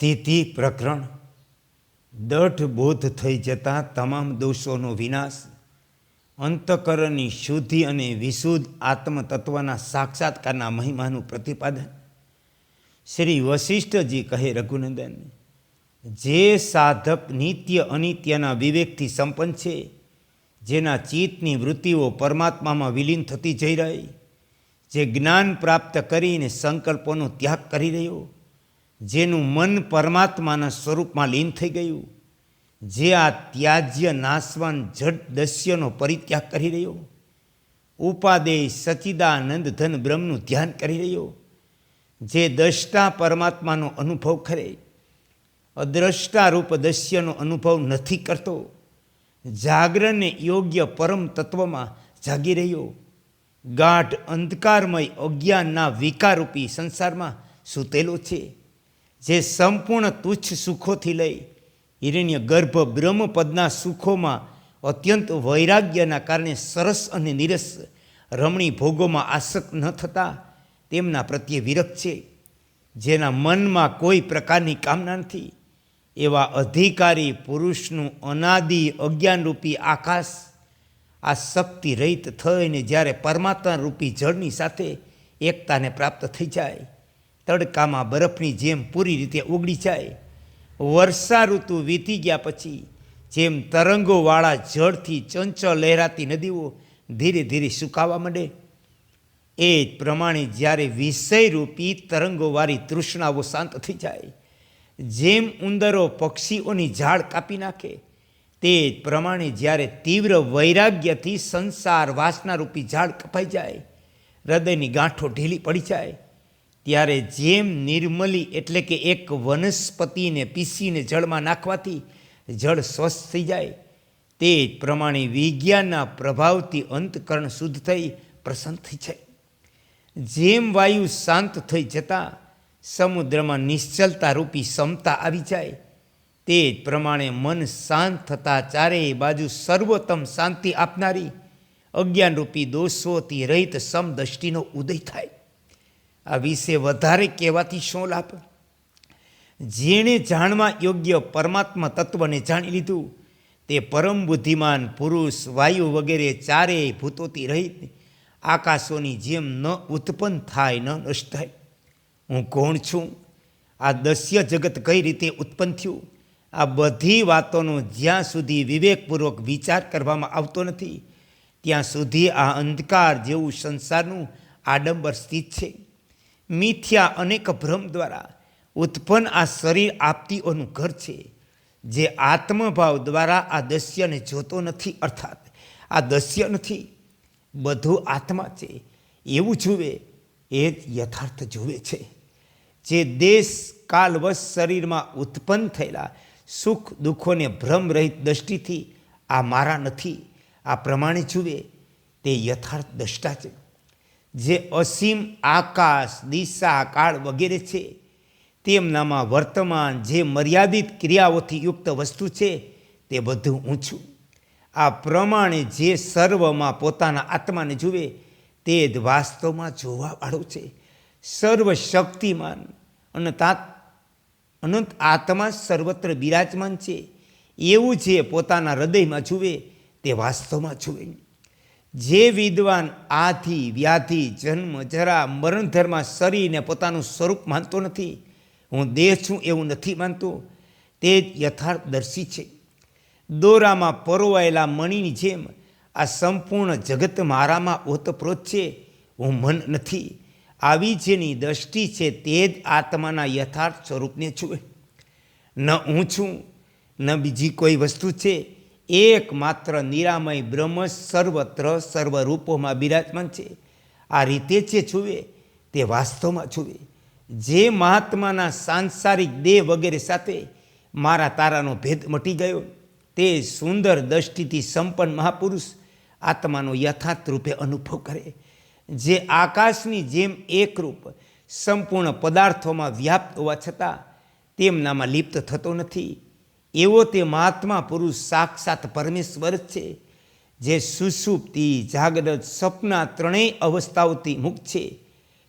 સ્થિતિ પ્રકરણ. દઢ બોધ થઈ જતાં તમામ દોષોનો વિનાશ. અંતકરણની શુદ્ધિ અને વિશુદ્ધ આત્મતત્વના સાક્ષાત્કારના મહિમાનું પ્રતિપાદન. શ્રી વશિષ્ઠજી કહે રઘુનંદન, જે સાધક નિત્ય અનિત્યના વિવેકથી સંપન્ન છે, જેના ચિત્તની વૃત્તિઓ પરમાત્મામાં વિલીન થતી જઈ રહી, જે જ્ઞાન પ્રાપ્ત કરીને સંકલ્પોનો ત્યાગ કરી રહ્યો જેનું મન પરમાત્માના સ્વરૂપમાં લીન થઈ ગયું. જે આ ત્યાજ્ય નાશવાન જડ દસ્યનો પરિત્યાગ કરી રહ્યો. ઉપાદેય સચિદાનંદ ધન બ્રહ્મનું ધ્યાન કરી રહ્યો. જે દ્રષ્ટા પરમાત્માનો અનુભવ કરે. અદ્રષ્ટા રૂપ દસ્યનો અનુભવ નથી કરતો. જાગરણને યોગ્ય પરમ તત્વમાં જાગી રહ્યો. ગાઢ અંધકારમય અજ્ઞાનના વિકારરૂપી સંસારમાં સૂતેલો છે. જે સંપૂર્ણ તુચ્છ સુખોથી લઈ હિરણ્ય ગર્ભ બ્રહ્મપદના સુખોમાં અત્યંત વૈરાગ્યના કારણે સરસ અને નિરસ રમણી ભોગોમાં આસક્ત ન થતા તેમના પ્રત્યે વિરક્ત છે. જેના મનમાં કોઈ પ્રકારની કામના નથી. એવા અધિકારી, પુરુષનું અનાદિ અજ્ઞાનરૂપી આકાશ આ શક્તિ રહિત થઈને જ્યારે પરમાત્મા રૂપી જળની સાથે એકતાને પ્રાપ્ત થઈ જાય તડકામાં બરફની જેમ પૂરી રીતે ઓગળી જાય. વર્ષા ઋતુ વીતી ગયા પછી જેમ તરંગોવાળા જળથી ચંચળ લહેરાતી નદીઓ ધીરે ધીરે સુકાવા માંડે. એ જ પ્રમાણે જ્યારે વિષયરૂપી તરંગોવાળી તૃષ્ણાઓ શાંત થઈ જાય, જેમ ઉંદરો પક્ષીઓની ઝાડ કાપી નાખે, તે જ પ્રમાણે જ્યારે તીવ્ર વૈરાગ્યથી સંસાર વાસનારૂપી ઝાડ કપાઈ જાય, હૃદયની ગાંઠો ઢીલી પડી જાય ત્યારે જેમ નિર્મલી એટલે કે એક વનસ્પતિને પીસીને જળમાં નાખવાથી જળ સ્વસ્થ થઈ જાય, તે જ પ્રમાણે વિજ્ઞાનના પ્રભાવથી અંતકરણ શુદ્ધ થઈ, પ્રસન્ન થઈ જાય. જેમ વાયુ શાંત થઈ જતાં, સમુદ્રમાં નિશ્ચલતા રૂપી સમતા આવી જાય, તે જ પ્રમાણે મન શાંત થતાં ચારેય બાજુ સર્વોત્તમ શાંતિ આપનારી અજ્ઞાનરૂપી દોષોથી રહિત સમદૃષ્ટિનો ઉદય થાય. આ વિશે વધારે કહેવાથી શું લાભ જેણે જાણવા યોગ્ય પરમાત્મા તત્વને જાણી લીધું, તે પરમ બુદ્ધિમાન પુરુષ, વાયુ વગેરે ચારેય ભૂતોથી રહિત, આકાશોની જેમ ન ઉત્પન્ન થાય, ન નષ્ટ થાય. હું કોણ છું? આ દસ્ય જગત કઈ રીતે ઉત્પન્ન થયું? આ બધી વાતોનો જ્યાં સુધી વિવેકપૂર્વક વિચાર કરવામાં આવતો નથી, ત્યાં સુધી આ અંધકાર જેવું સંસારનું આડંબર સ્થિત છે. મિથ્યા અનેક ભ્રમ દ્વારા ઉત્પન્ન આ શરીર આપતીઓનું ઘર છે, જે આત્મભાવ દ્વારા આ દસ્યને જોતો નથી, અર્થાત આ દસ્ય નથી, બધું આત્મા છે. એવું જુએ એ યથાર્થ જુએ છે. જે દેશ કાલવશ શરીરમાં ઉત્પન્ન થયેલા સુખ દુઃખોને ભ્રમ રહિત દ્રષ્ટિથી આ મારા નથી, આ પ્રમાણે જુએ તે યથાર્થ દ્રષ્ટા છે. જે અસીમ આકાશ, દિશા કાળ વગેરે છે, તેમનામાં વર્તમાન જે મર્યાદિત ક્રિયાઓથી યુક્ત વસ્તુ છે, તે બધું ઊંચું આ પ્રમાણે જે સર્વમાં પોતાના આત્માને જુએ, તે જ વાસ્તવમાં જોવાવાળો છે. સર્વ શક્તિમાન અને તા, અનંત આત્મા સર્વત્ર બિરાજમાન છે. એવું જે પોતાના હૃદયમાં જુએ, તે વાસ્તવમાં જુએ. જે વિદ્વાન આધિ, વ્યાધિ, જન્મ, જરા, મરણ ધર્મા શરીરને પોતાનું સ્વરૂપ માનતો નથી. હું દેહ છું એવું નથી માનતો. તે જ યથાર્થદર્શી છે. દોરામાં પરોવાયેલા મણીની જેમ આ સંપૂર્ણ જગત મારામાં ઓતપ્રોત છે. હું મન નથી. આવી જેની દ્રષ્ટિ છે તે જ આત્માના યથાર્થ સ્વરૂપને છું ન હું છું, ન બીજી કોઈ વસ્તુ છે. એકમાત્ર નિરામય બ્રહ્મ સર્વત્ર સર્વ રૂપોમાં બિરાજમાન છે. આ રીતે જે છુવે તે વાસ્તવમાં છુવે જે મહાત્માના સાંસારિક દેહ વગેરે સાથે મારા તારાનો ભેદ મટી ગયો, તે સુંદર દ્રષ્ટિથી સંપન્ન મહાપુરુષ આત્માનો યથાર્થ રૂપે અનુભવ કરે. જે આકાશની જેમ એકરૂપ સંપૂર્ણ પદાર્થોમાં વ્યાપ્ત હોવા છતાં તેમનામાં લિપ્ત થતો નથી. એવો તે મહાત્મા પુરુષ સાક્ષાત પરમેશ્વર છે, જે સુસુપ્તિ જાગ્રત સપના ત્રણેય અવસ્થાઓથી મુક્ત છે.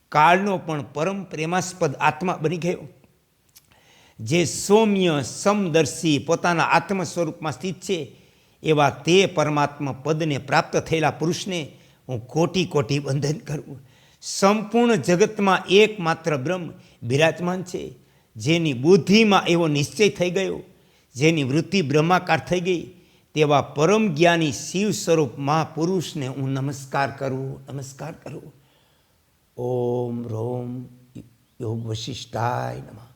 કાળનો પણ પરમ પ્રેમાસ્પદ આત્મા બની ગયો. જે સૌમ્ય, સમદર્શી પોતાના આત્મ સ્વરૂપમાં સ્થિત છે, એવા તે પરમાત્મા પદને પ્રાપ્ત થયેલા પુરુષને હું કોટી કોટી બંધન કરું. સંપૂર્ણ જગતમાં એકમાત્ર બ્રહ્મ બિરાજમાન છે, જેની બુદ્ધિમાં એવો નિશ્ચય થઈ ગયો જેની વૃત્તિ બ્રહ્માકાર થઈ ગઈ, તેવા પરમ જ્ઞાની શિવ સ્વરૂપ મહાપુરુષને હું નમસ્કાર કરું નમસ્કાર કરું. ઓમ રોમ યોગ વશિષ્ઠાય નમઃ.